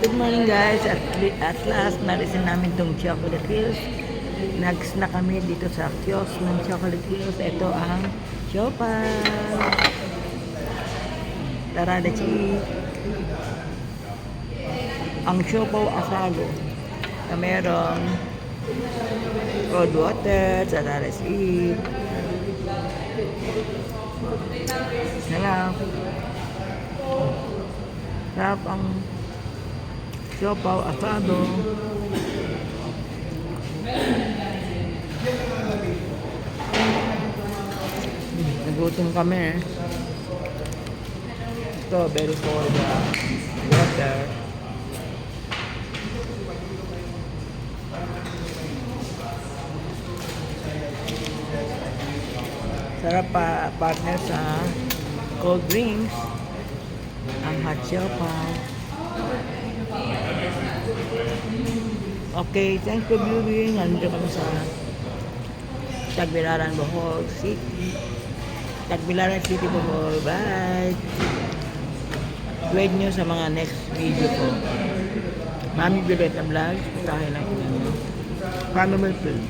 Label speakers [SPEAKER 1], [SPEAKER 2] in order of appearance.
[SPEAKER 1] Good morning guys. At, at last, narisin namin tong Chocolate Hills. Nags na kami dito sa kiosk ng Chocolate Hills. Ito ang Chopal. Tara, let's eat. Ang Chopaw Asado. Na merong cold water. Let's eat. Sarap. Sarap ang siopaw asado. Nagutom kami eh. Ito, very cold uh, water. Sarap pa partner sa cold drinks. Ang hot siopaw. Okay, thanks for viewing. Nandito kami sa Tagbilaran, Bohol City. Tagbilaran City, Bohol. Bye! Wait nyo sa mga next video ko. Mami Violeta Vlog. Tayo lang. Family Food.